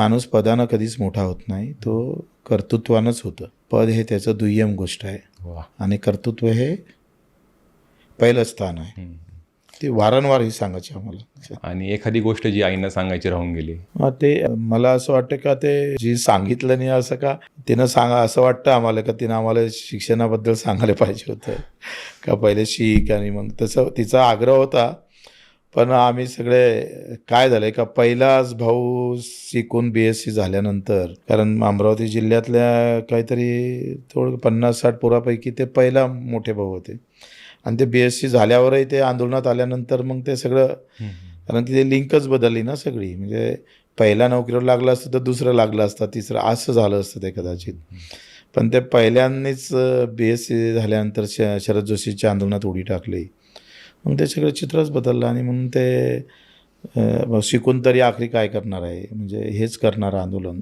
माणूस पदानं कधीच मोठा होत नाही तो कर्तृत्वानंच होतं. पद हे त्याचं दुय्यम गोष्ट आहे. आणि कर्तृत्व हे पहिलं स्थान आहे. ते वारंवार ही सांगायचे आम्हाला. आणि एखादी गोष्ट जी आईनं सांगायची राहून गेली? ते मला असं वाटतं का ते जी सांगितलं नाही असं का तिनं सांगा असं वाटतं आम्हाला का तिनं आम्हाला शिक्षणाबद्दल सांगायला पाहिजे होतं? का पहिले शिक आणि मग तसं तिचा आग्रह होता पण आम्ही सगळे काय झालंय का पहिलाच भाऊ शिकून बी एस सी झाल्यानंतर कारण अमरावती जिल्ह्यातल्या काहीतरी थोडं पन्नास साठ पोरापैकी ते पहिला मोठे भाऊ होते. आणि ते बी एस सी झाल्यावरही ते आंदोलनात आल्यानंतर मग ते सगळं कारण की ते लिंकच बदलली ना सगळी. म्हणजे पहिला नोकरीवर लागलं असतं तर दुसरं लागलं असतं तिसरं असं झालं असतं ते कदाचित. पण ते पहिल्यांनीच बी एस सी झाल्यानंतर श शरद जोशीच्या आंदोलनात उडी टाकली. मग ते सगळं चित्रच बदललं आणि म्हणून ते शिकून तरी आखरी काय करणार आहे? म्हणजे हेच करणार आंदोलन.